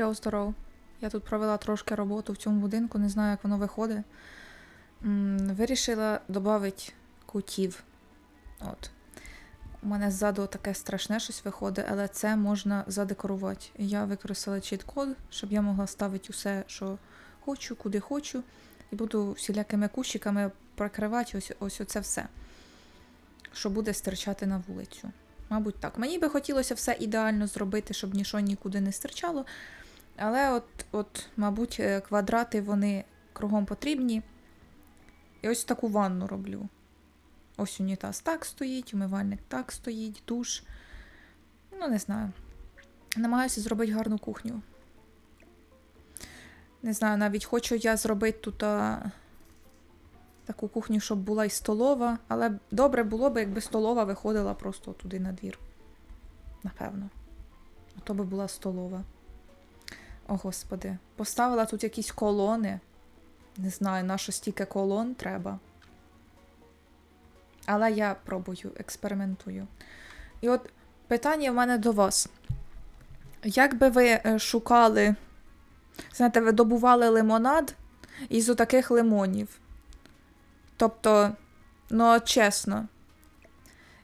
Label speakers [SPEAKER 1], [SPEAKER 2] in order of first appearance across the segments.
[SPEAKER 1] Йоу, здоров. Я тут провела трошки роботу в цьому будинку, не знаю, як воно виходить. Вирішила додати кутів. От. У мене ззаду таке страшне щось виходить, але це можна задекорувати. Я використала чіт-код, щоб я могла ставити усе, що хочу, куди хочу, і буду всілякими кущиками прикривати ось, ось оце все, що буде стирчати на вулицю. Мабуть, так. Мені би хотілося все ідеально зробити, щоб нічого нікуди не стирчало. Але от, от, мабуть, е, квадрати вони кругом потрібні. І ось таку ванну роблю. Ось унітаз так стоїть, умивальник так стоїть, душ. Ну, не знаю. Намагаюся зробити гарну кухню. Не знаю, навіть хочу я зробити тут а, таку кухню, щоб була і столова, але добре було б, якби столова виходила просто туди на двір. Напевно. А то би була столова. О, господи. Поставила тут якісь колони. Не знаю, на що стільки колон треба. Але я пробую, експериментую. І от питання в мене до вас. Як би ви е, шукали, знаєте, ви добували лимонад із отаких лимонів? Тобто, ну, чесно,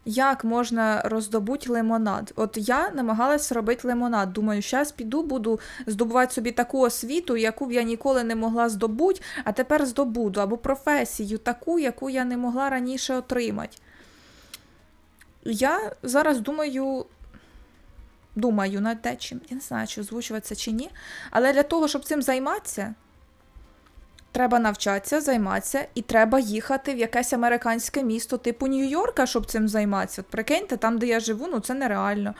[SPEAKER 1] як можна роздобути лимонад? От я намагалась робити лимонад. Думаю, зараз піду, буду здобувати собі таку освіту, яку б я ніколи не могла здобути, а тепер здобуду, або професію таку, яку я не могла раніше отримати. Я зараз думаю. Думаю над те, чим. Я не знаю, чи озвучувати це чи ні. Але для того, щоб цим займатися, треба навчатися, займатися, і треба їхати в якесь американське місто, типу Нью-Йорка, щоб цим займатися. От прикиньте, там, де я живу, ну це нереально.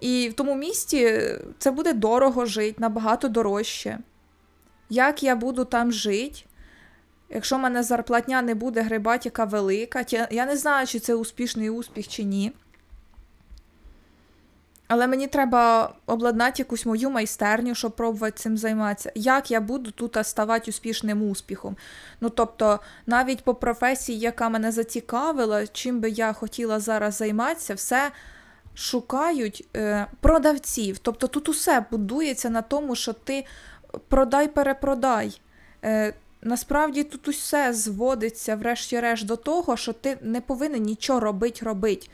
[SPEAKER 1] І в тому місті це буде дорого жити, набагато дорожче. Як я буду там жити? Якщо в мене зарплатня не буде грибатіка велика, я не знаю, чи це успішний успіх чи ні. Але мені треба обладнати якусь мою майстерню, щоб пробувати цим займатися. Як я буду тут ставати успішним успіхом? Ну тобто, навіть по професії, яка мене зацікавила, чим би я хотіла зараз займатися, все шукають е, продавців. Тобто тут усе будується на тому, що ти продай-перепродай. Е, насправді тут усе зводиться, врешті-решт, до того, що ти не повинен нічого робити, робити.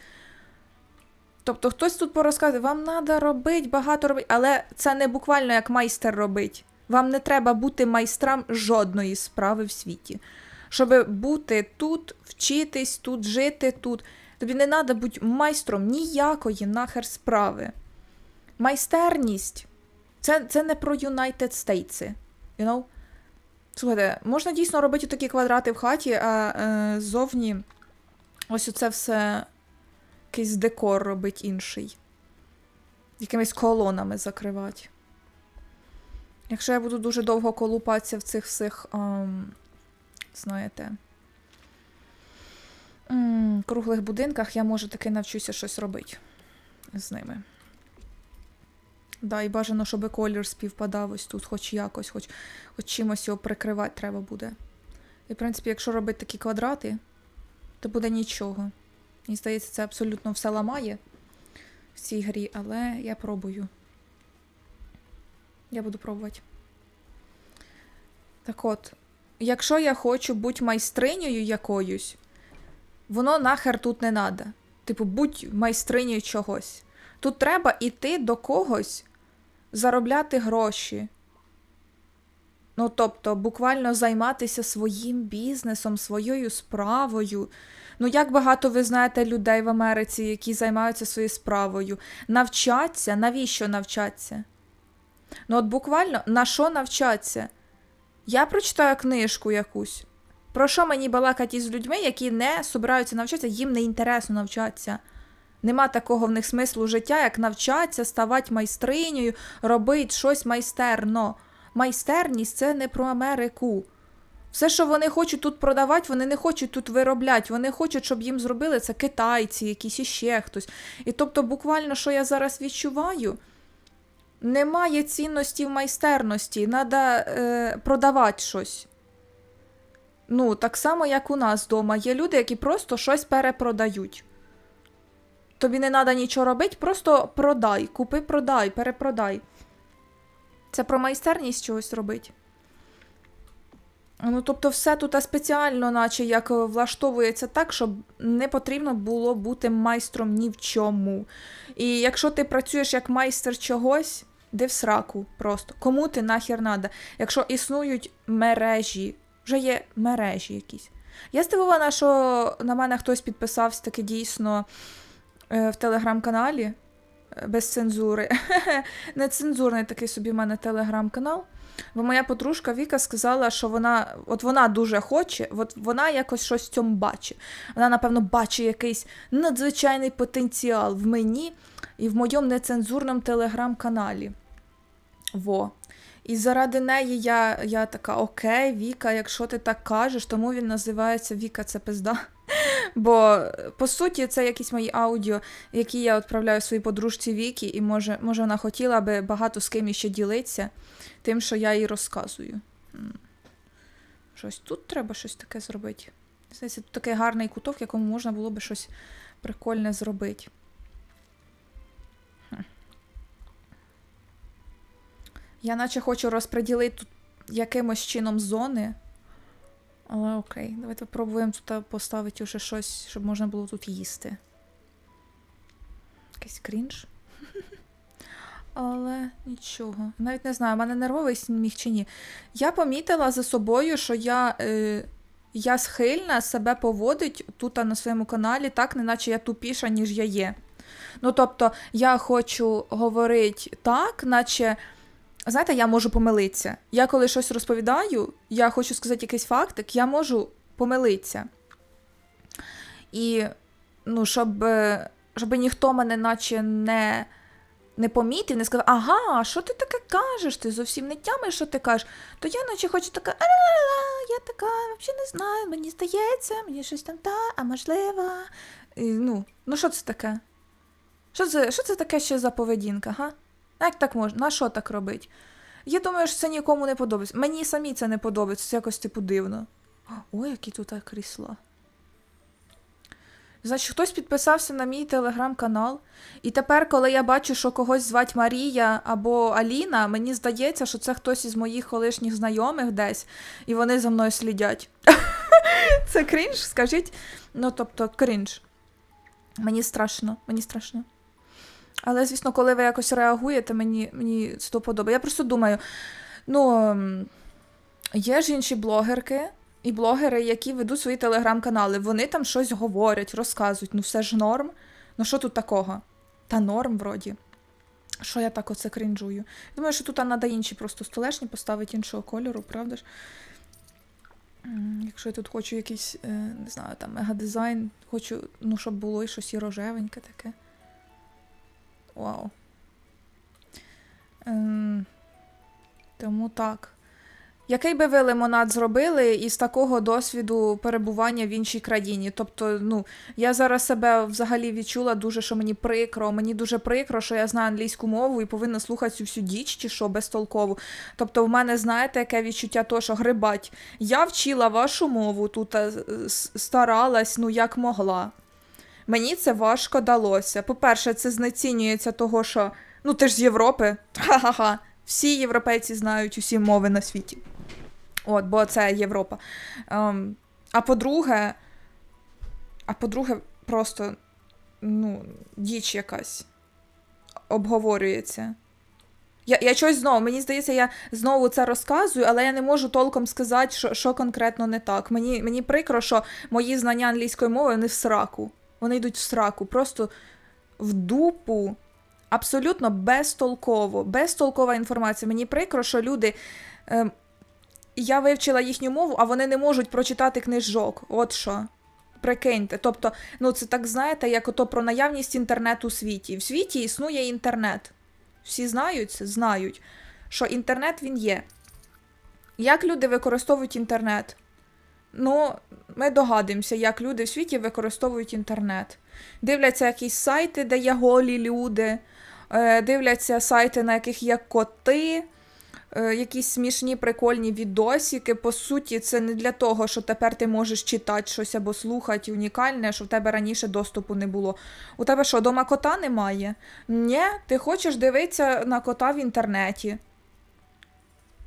[SPEAKER 1] Тобто хтось тут порозказує, вам треба робити, багато робити, але це не буквально як майстер робить. Вам не треба бути майстрам жодної справи в світі. Щоб бути тут, вчитись, тут жити, тут. Тобі не треба бути майстром ніякої нахер справи. Майстерність це, це не про United States. You know? Слухайте, можна дійсно робити такі квадрати в хаті, а е, зовні ось оце все якийсь декор робить інший. Якимись колонами закривати. Якщо я буду дуже довго колупатися в цих всіх, ем, знаєте, м, круглих будинках, я може таки навчуся щось робити з ними. Да, і бажано, щоб колір співпадав ось тут, хоч якось, хоч, хоч чимось його прикривати треба буде. І, в принципі, якщо робити такі квадрати, то буде нічого. Мені здається, це абсолютно все ламає в цій грі, але я пробую. Я буду пробувати. Так от, якщо я хочу бути майстринею якоюсь, воно нахер тут не треба. Типу, будь майстринею чогось. Тут треба йти до когось, заробляти гроші. Ну, тобто, буквально займатися своїм бізнесом, своєю справою. Ну, як багато ви знаєте людей в Америці, які займаються своєю справою? Навчаться? Навіщо навчаться? Ну, от буквально на що навчаться? Я прочитаю книжку якусь. Про що мені балакати із людьми, які не собираються навчатися, їм не інтересно навчатися. Нема такого в них смислу життя, як навчатися, ставати майстринею, робити щось майстерно. Майстерність це не про Америку. Все, що вони хочуть тут продавати, вони не хочуть тут виробляти. Вони хочуть, щоб їм зробили це китайці, якісь іще хтось. І тобто, буквально, що я зараз відчуваю, немає цінності в майстерності, треба е, продавати щось. Ну, так само, як у нас вдома. Є люди, які просто щось перепродають. Тобі не треба нічого робити, просто продай, купи, продай, перепродай. Це про майстерність чогось робить. Ну, тобто, все тут спеціально, наче як е, влаштовується так, щоб не потрібно було бути майстром ні в чому. І якщо ти працюєш як майстер чогось, де в сраку просто. Кому ти нахер надо? Якщо існують мережі, вже є мережі якісь. Я здивована, що на мене хтось підписався таки дійсно е, в телеграм-каналі без цензури. Нецензурний такий собі в мене телеграм-канал. Бо моя подружка Віка сказала, що вона, от вона дуже хоче, от вона якось щось в цьому бачить. Вона, напевно, бачить якийсь надзвичайний потенціал в мені і в моєму нецензурному телеграм-каналі. Во. І заради неї я, я така, окей, Віка, якщо ти так кажеш, тому він називається Віка це пизда. Бо по суті, це якісь мої аудіо, які я відправляю своїй подружці Вікі, і може, може вона хотіла би багато з ким іще ділитися тим, що я їй розказую. Щось тут треба щось таке зробити. Здається, тут такий гарний куток, в якому можна було би щось прикольне зробити. Я наче хочу розподілити тут якимось чином зони. Але окей, давайте спробуємо тут поставити уже щось, щоб можна було тут їсти. Якийсь крінж. Але нічого. Навіть не знаю, в мене нервовий сміх чи ні. Я помітила за собою, що я, е, я схильна себе поводить тут на своєму каналі, так, неначе я тупіша, ніж я є. Ну, тобто, я хочу говорити так, наче. Знаєте, я можу помилитися. Я коли щось розповідаю, я хочу сказати якийсь фактик, я можу помилитися. І, ну, щоб, е, щоб ніхто мене наче не, не помітив, не сказав, ага, що ти таке кажеш? Ти зовсім не тямиш, що ти кажеш. То я наче хочу така, «А-ла-ла-ла, я така, взагалі не знаю, мені здається, мені щось там та, а можливо. І, ну, ну що це таке? Що це, що це таке ще за поведінка, га? Як так можна? На що так робить? Я думаю, що це нікому не подобається. Мені самі це не подобається, це якось типу дивно. Ой, які тут крісла. Значить, хтось підписався на мій телеграм-канал, і тепер, коли я бачу, що когось звать Марія або Аліна, мені здається, що це хтось із моїх колишніх знайомих десь, і вони за мною слідять. Це крінж, скажіть? Ну, тобто, крінж. Мені страшно, мені страшно. Але, звісно, коли ви якось реагуєте, мені, мені це то подобає. Я просто думаю: ну, є ж інші блогерки і блогери, які ведуть свої телеграм-канали. Вони там щось говорять, розказують. Ну, все ж норм. Ну, що тут такого? Та норм, вроді. Що я так оце крінжую? Думаю, що тут треба інші просто столешні поставити іншого кольору, правда ж? Якщо я тут хочу якийсь, е, не знаю, там мегадизайн, хочу, ну, щоб було і щось і рожевеньке таке. Вау. Ем, тому так. Який би ви лимонад зробили із такого досвіду перебування в іншій країні? Тобто, ну, я зараз себе взагалі відчула дуже, що мені прикро. Мені дуже прикро, що я знаю англійську мову і повинна слухати цю всю діч чи що безтолкову. Тобто, в мене, знаєте, яке відчуття то, що грибать. Я вчила вашу мову тут, а, старалась, ну як могла. Мені це важко далося. По-перше, це знецінюється того, що ну ти ж з Європи. Ха-ха-ха. Всі європейці знають усі мови на світі. От, бо це Європа. Ем, а по-друге, а по-друге, просто ну, діч якась обговорюється. Я, я щось знову, мені здається, я знову це розказую, але я не можу толком сказати, що, що конкретно не так. Мені, мені прикро, що мої знання англійської мови вони в сраку. Вони йдуть в сраку, просто в дупу. Абсолютно безтолково, безтолкова інформація. Мені прикро, що люди. Ем, я вивчила їхню мову, а вони не можуть прочитати книжок. От що. Прикиньте. Тобто, ну це так знаєте, як ото про наявність інтернету у світі. В світі існує інтернет. Всі знають? Знають, що інтернет він є. Як люди використовують інтернет? Ну, ми догадуємося, як люди в світі використовують інтернет. Дивляться якісь сайти, де є голі люди, е, дивляться сайти, на яких є коти, е, якісь смішні прикольні відосики. По суті, це не для того, що тепер ти можеш читати щось або слухати унікальне, що в тебе раніше доступу не було. У тебе що, дома кота немає? Ні, ти хочеш дивитися на кота в інтернеті.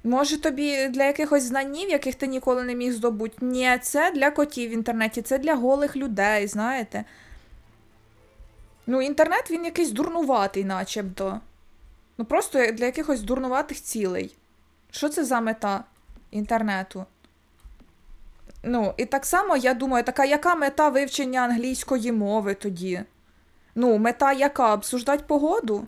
[SPEAKER 1] Може, тобі для якихось знанів, яких ти ніколи не міг здобути? Ні, це для котів в інтернеті, це для голих людей, знаєте. Ну, інтернет він якийсь дурнуватий, начебто. Ну, просто для якихось дурнуватих цілей. Що це за мета інтернету? Ну, і так само я думаю, така яка мета вивчення англійської мови тоді? Ну, мета яка? Обсуждати погоду?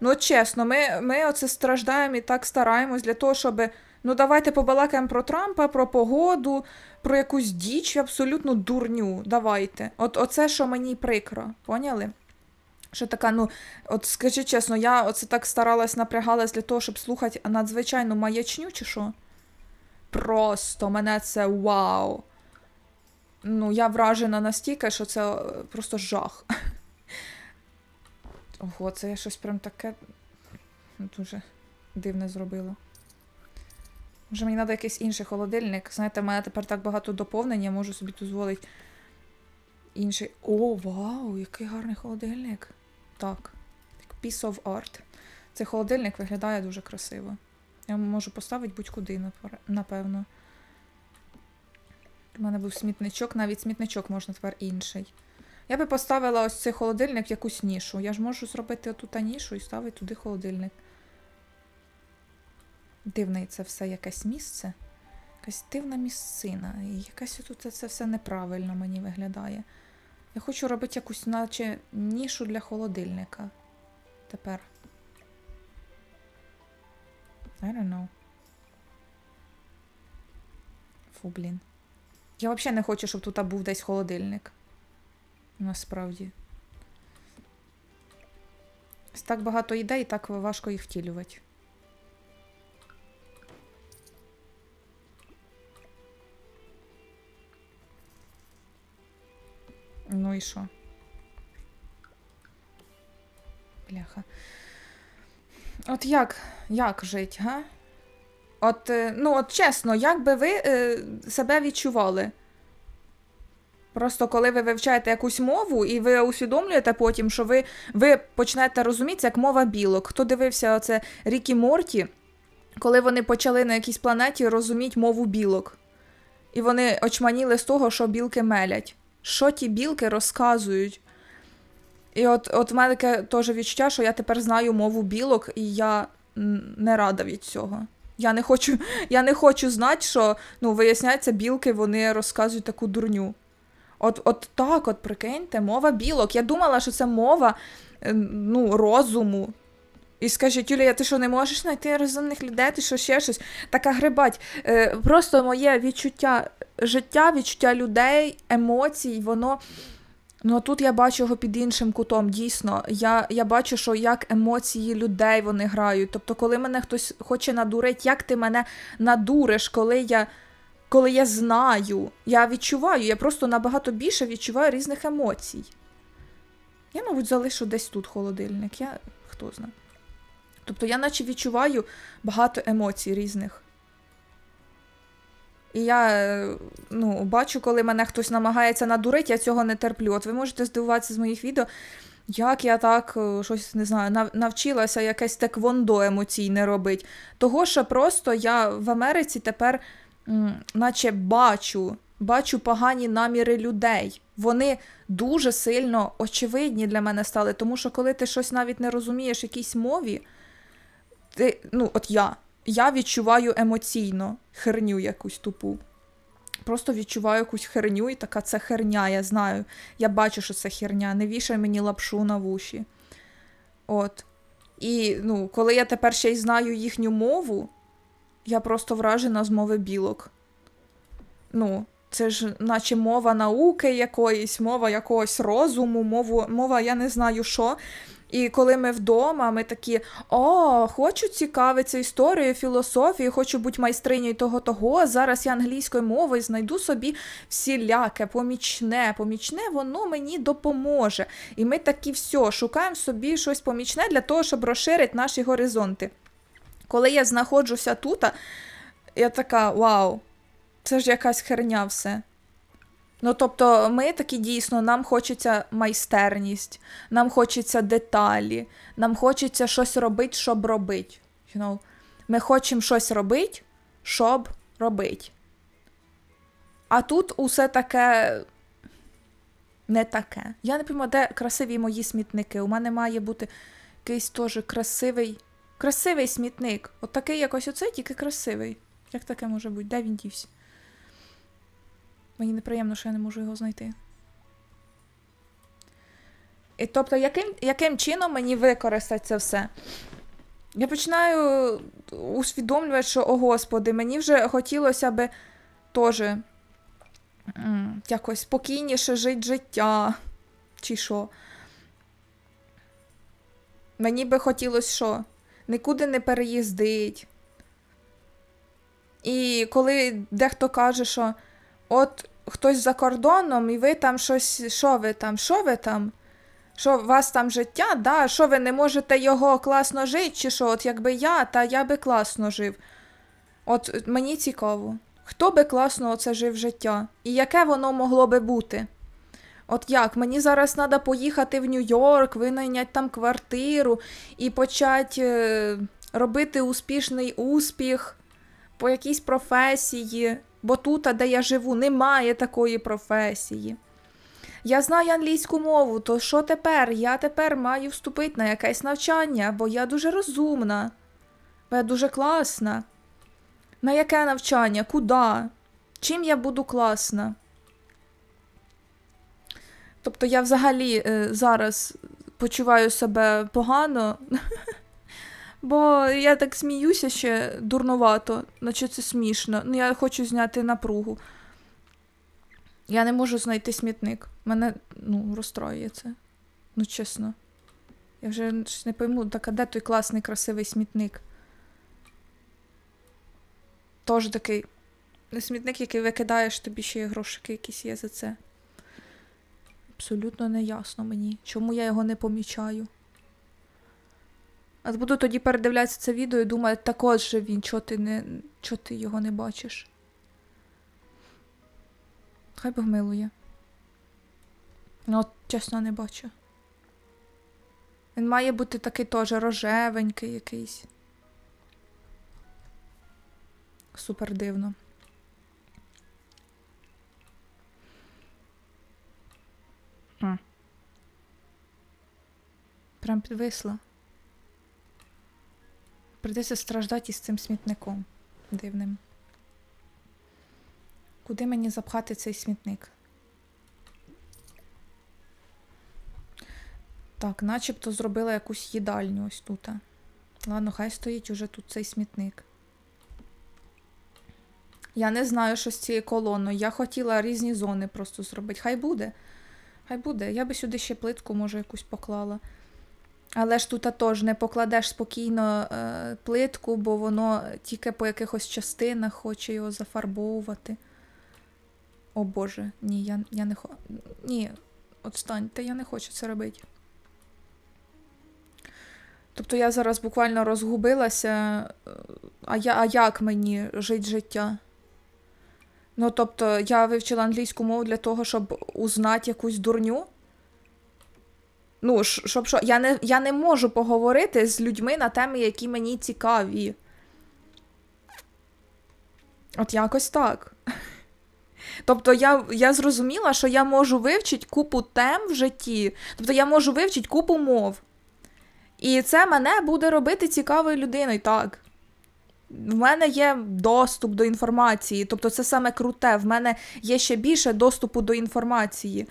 [SPEAKER 1] Ну, от чесно, ми, ми оце страждаємо і так стараємось для того, щоб. Ну, давайте побалакаємо про Трампа, про погоду, про якусь діч, абсолютну дурню. Давайте. От оце, що мені прикро, поняли? Що така, ну, от скажи чесно, я оце так старалась, напрягалась для того, щоб слухати надзвичайну маячню, чи що? Просто мене це вау. Ну, я вражена настільки, що це просто жах. Ого, це я щось прям таке дуже дивне зробила. Може, мені треба якийсь інший холодильник. Знаєте, в мене тепер так багато доповнень, я можу собі дозволити інший. О, вау, який гарний холодильник. Так. Piece of art. Цей холодильник виглядає дуже красиво. Я можу поставити будь-куди, напевно. У мене був смітничок, навіть смітничок можна тепер інший. Я би поставила ось цей холодильник в якусь нішу. Я ж можу зробити отут нішу і ставити туди холодильник. Дивне це все якесь місце. Якась дивна місцина. І якась тут це все неправильно мені виглядає. Я хочу робити якусь, наче, нішу для холодильника. Тепер. I don't know. Фу, блін. Я взагалі не хочу, щоб тут був десь холодильник. Насправді. Так багато ідей, так важко їх втілювати. Ну і що? Бляха. От як, як жить, га? От, е, ну, от чесно, як би ви е, себе відчували? Просто коли ви вивчаєте якусь мову, і ви усвідомлюєте потім, що ви, ви почнете розуміти, як мова білок. Хто дивився оце Рікі Морті, коли вони почали на якійсь планеті розуміти мову білок. І вони очманіли з того, що білки мелять. Що ті білки розказують? І от, от в мене таке теж відчуття, що я тепер знаю мову білок, і я не рада від цього. Я не хочу, я не хочу знати, що ну, виясняється, білки вони розказують таку дурню. От, от так, от прикиньте, мова білок. Я думала, що це мова е, ну, розуму. І скажіть, Юлія, ти що не можеш знайти розумних людей, ти що ще щось? Така грибать. Е, просто моє відчуття життя, відчуття людей, емоцій, воно. Ну, тут я бачу його під іншим кутом, дійсно. Я, я бачу, що як емоції людей вони грають. Тобто, коли мене хтось хоче надурити, як ти мене надуриш, коли я, коли я знаю, я відчуваю, я просто набагато більше відчуваю різних емоцій. Я, мабуть, залишу десь тут холодильник, я хто знає. Тобто я наче відчуваю багато емоцій різних. І я ну, бачу, коли мене хтось намагається надурити, я цього не терплю. От ви можете здивуватися з моїх відео, як я так е, щось не знаю, навчилася якесь теквондо емоційне робити. Того, що просто я в Америці тепер, наче бачу, бачу погані наміри людей. Вони дуже сильно очевидні для мене стали, тому що коли ти щось навіть не розумієш якійсь мові, ти, ну, от я, я відчуваю емоційно херню якусь тупу. Просто відчуваю якусь херню, і така це херня, я знаю. Я бачу, що це херня. Не вішай мені лапшу на вуші. От. І ну, коли я тепер ще й знаю їхню мову, я просто вражена з мови білок. Ну, це ж наче мова науки якоїсь, мова якогось розуму, мову, мова я не знаю що. І коли ми вдома, ми такі: о, хочу цікавитися історією, філософією, хочу бути майстринею того того. Зараз я англійською мовою знайду собі всіляке, помічне, помічне, воно мені допоможе. І ми такі все, шукаємо собі щось помічне для того, щоб розширити наші горизонти. Коли я знаходжуся тут, я така: вау, це ж якась херня все. Ну, тобто, ми такі дійсно, нам хочеться майстерність, нам хочеться деталі, нам хочеться щось робити, щоб робити. You know? Ми хочемо щось робити, щоб робити. А тут усе таке не таке. Я не пойму, де красиві мої смітники. У мене має бути якийсь теж красивий. Красивий смітник. От такий якось оцей, тільки красивий. Як таке може бути? Де він дівся? Мені неприємно, що я не можу його знайти. І тобто, яким, яким чином мені використати це все? Я починаю усвідомлювати, що, о Господи, мені вже хотілося би теж якось спокійніше жити життя. Чи що? Мені би хотілося що? Нікуди не переїздить. І коли дехто каже, що от хтось за кордоном, і ви там щось, що ви там, що ви там? Що у вас там життя, да? Що ви не можете його класно жити, чи що? От якби я, та я би класно жив. От мені цікаво, хто би класно оце жив життя? І яке воно могло би бути? От як? Мені зараз треба поїхати в Нью-Йорк, винайняти там квартиру і почати е, робити успішний успіх по якійсь професії, бо тут, де я живу, немає такої професії. Я знаю англійську мову, то що тепер? Я тепер маю вступити на якесь навчання, бо я дуже розумна, бо я дуже класна. На яке навчання? Куди? Чим я буду класна? Тобто я взагалі е, зараз почуваю себе погано, бо я так сміюся ще дурновато, наче це смішно. Ну, я хочу зняти напругу. Я не можу знайти смітник. Мене ну, розстроює це. Ну, чесно. Я вже не пойму, так а де той класний, красивий смітник? Тож такий смітник, який викидаєш, тобі ще й грошики якісь є за це. Абсолютно не ясно мені, чому я його не помічаю. А буду тоді передивлятися це відео і думати, також же він, чого ти, не, чого ти його не бачиш. Хай Бог милує. Ну, от, чесно, не бачу. Він має бути такий теж рожевенький якийсь. Супер дивно. М. Прям підвисла. Придеться страждати із цим смітником дивним. Куди мені запхати цей смітник? Так, начебто зробила якусь їдальню ось тут. Ладно, хай стоїть уже тут цей смітник. Я не знаю, що з цією колоною. Я хотіла різні зони просто зробити. Хай буде. Хай буде. Я би сюди ще плитку, може, якусь поклала. Але ж тут теж не покладеш спокійно е, плитку, бо воно тільки по якихось частинах хоче його зафарбовувати. О Боже, ні, я, я не хочу. Ні, отстаньте, я не хочу це робити. Тобто я зараз буквально розгубилася, е, а, я, а як мені жити життя? Ну, тобто, я вивчила англійську мову для того, щоб узнати якусь дурню. Ну, щоб що, я не, я не можу поговорити з людьми на теми, які мені цікаві. От якось так. Тобто я, я зрозуміла, що я можу вивчити купу тем в житті. Тобто я можу вивчити купу мов. І це мене буде робити цікавою людиною, так. В мене є доступ до інформації, тобто це саме круте. В мене є ще більше доступу до інформації.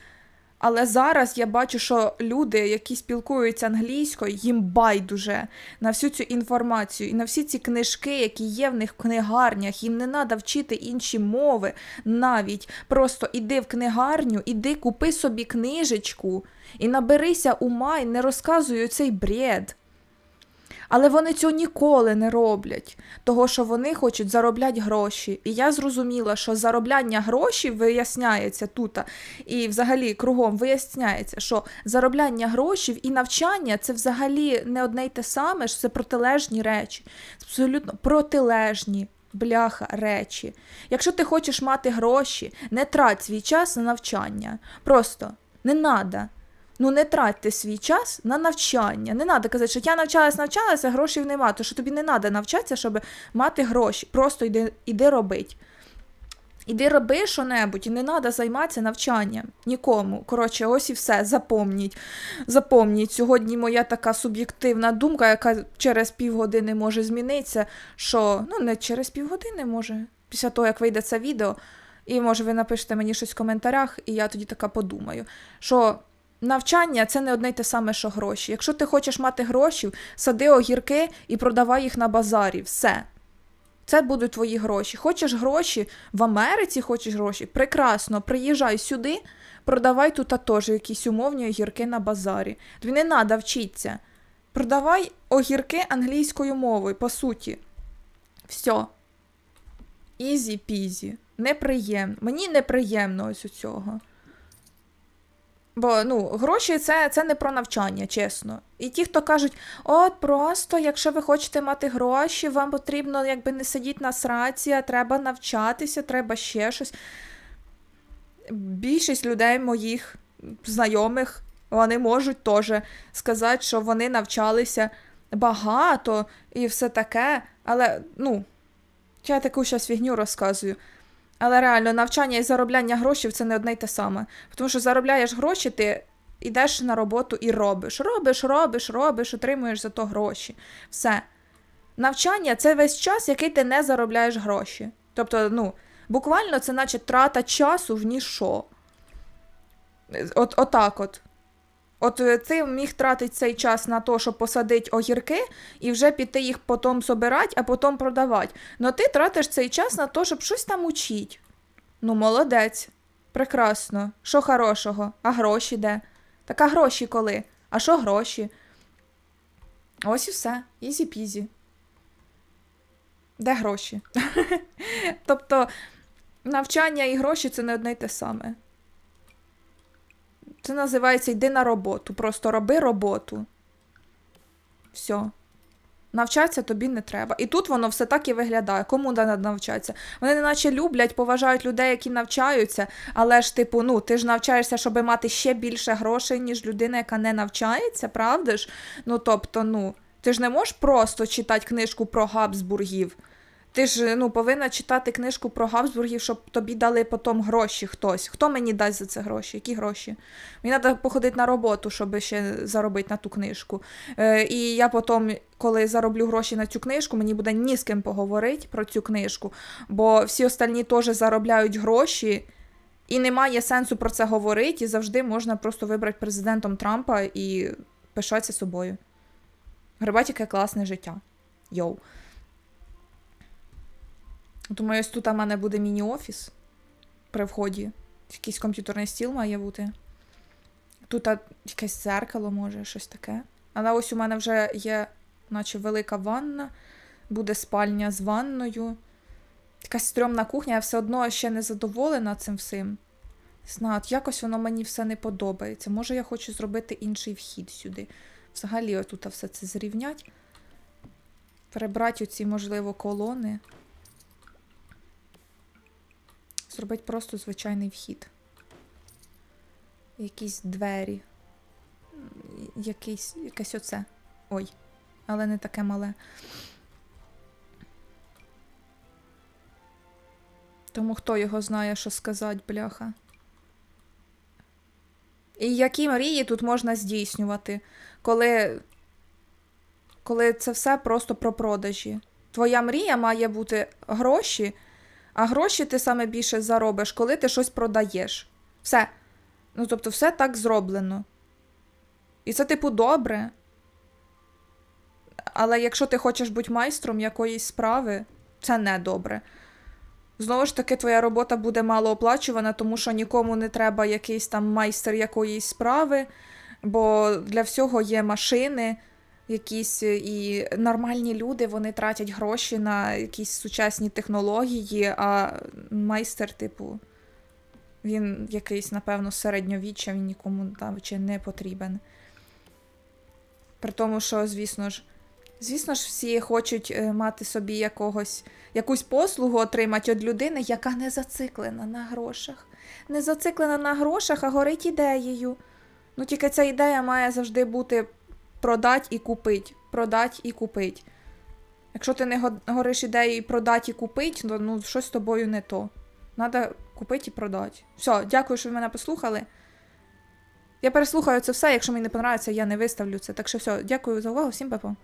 [SPEAKER 1] Але зараз я бачу, що люди, які спілкуються англійською, їм байдуже на всю цю інформацію і на всі ці книжки, які є в них в книгарнях. Їм не треба вчити інші мови навіть. Просто іди в книгарню, іди купи собі книжечку і наберися ума і не розказуй цей бред. Але вони цього ніколи не роблять, того що вони хочуть заробляти гроші. І я зрозуміла, що заробляння грошей виясняється тут, і взагалі кругом виясняється, що заробляння грошей і навчання це взагалі не одне й те саме, що це протилежні речі. Абсолютно протилежні. Бляха, речі. Якщо ти хочеш мати гроші, не трать свій час на навчання. Просто не надо. Ну, не тратьте свій час на навчання. Не треба казати, що я навчалась, навчалася, грошей нема. То що тобі не треба навчатися, щоб мати гроші. Просто йди, іди робить. Іди роби що-небудь, і не треба займатися навчанням. Нікому. Коротше, ось і все. Запомніть. Запомніть. Сьогодні моя така суб'єктивна думка, яка через півгодини може змінитися, що ну не через півгодини може, після того, як вийде це відео. І може ви напишете мені щось в коментарях, і я тоді така подумаю, що навчання це не одне й те саме, що гроші. Якщо ти хочеш мати гроші, сади огірки і продавай їх на базарі. Все. Це будуть твої гроші. Хочеш гроші в Америці, хочеш гроші? Прекрасно, приїжджай сюди, продавай тут теж якісь умовні огірки на базарі. Тобі не треба вчитися. Продавай огірки англійською мовою, по суті. Все. Ізі-пізі. Неприємно. Мені неприємно ось у цього. Бо ну, гроші це, це не про навчання, чесно. І ті, хто кажуть, от просто, якщо ви хочете мати гроші, вам потрібно якби не сидіти на сраці, а треба навчатися, треба ще щось. Більшість людей моїх знайомих, вони можуть теж сказати, що вони навчалися багато і все таке, але ну, я таку щас фігню розказую. Але реально, навчання і заробляння грошей це не одне й те саме. Тому що заробляєш гроші, ти йдеш на роботу і робиш. Робиш, робиш, робиш, отримуєш за то гроші. Все. Навчання це весь час, який ти не заробляєш гроші. Тобто, ну, буквально це наче трата часу в ніщо. От, отак от. От е, ти міг тратити цей час на те, щоб посадити огірки, і вже піти їх потім собирати, а потім продавати. Но ти тратиш цей час на те, щоб щось там учити. Ну, молодець. Прекрасно. Що хорошого? А гроші де? Так а гроші коли? А що гроші? Ось і все. Ізі-пізі. Де гроші? тобто, навчання і гроші це не одне й те саме. Це називається йди на роботу. Просто роби роботу. Все. Навчатися тобі не треба. І тут воно все так і виглядає. Кому треба навчатися? Вони неначе люблять, поважають людей, які навчаються, але ж, типу, ну, ти ж навчаєшся, щоб мати ще більше грошей, ніж людина, яка не навчається, правда ж? Ну, тобто, ну, ти ж не можеш просто читати книжку про Габсбургів. Ти ж ну, повинна читати книжку про Габсбургів, щоб тобі дали потім гроші хтось. Хто мені дасть за це гроші? Які гроші? Мені треба походити на роботу, щоб ще заробити на ту книжку. Е, і я потім, коли зароблю гроші на цю книжку, мені буде ні з ким поговорити про цю книжку, бо всі остальні теж заробляють гроші, і немає сенсу про це говорити, і завжди можна просто вибрати президентом Трампа і пишатися собою. Грибать, яке класне життя. Йоу. Думаю, ось тут у мене буде міні-офіс при вході. Якийсь комп'ютерний стіл має бути. Тут якесь зеркало, може, щось таке. Але ось у мене вже є, наче велика ванна, буде спальня з ванною. Якась стрьомна кухня, я все одно ще не задоволена цим всім. Знаю, от якось воно мені все не подобається. Може, я хочу зробити інший вхід сюди. Взагалі, отут все це зрівнять. Перебрати оці, можливо, колони. Зробити просто звичайний вхід. Якісь двері. Якийсь, якесь оце. Ой, але не таке мале. Тому хто його знає, що сказати, бляха. І які мрії тут можна здійснювати, коли, коли це все просто про продажі. Твоя мрія має бути гроші, а гроші ти саме більше заробиш, коли ти щось продаєш. Все. Ну, тобто, все так зроблено. І це, типу, добре. Але якщо ти хочеш бути майстром якоїсь справи, це не добре. Знову ж таки, твоя робота буде мало оплачувана, тому що нікому не треба якийсь там майстер якоїсь справи, бо для всього є машини, якісь е, і нормальні люди вони тратять гроші на якісь сучасні технології, а майстер, типу, він якийсь, напевно, середньовіччя, він нікому там чи не потрібен. При тому, що, звісно ж, звісно ж, всі хочуть е, мати собі якогось, якусь послугу отримати від людини, яка не зациклена на грошах. Не зациклена на грошах, а горить ідеєю. Ну тільки ця ідея має завжди бути продать і купить. Продать і купить. Якщо ти не гориш ідеєю продать і купить, то ну щось з тобою не то. Надо купити і продати. Все, дякую, що ви мене послухали. Я переслухаю це все. Якщо мені не подобається, я не виставлю це. Так що все, дякую за увагу, всім па-па.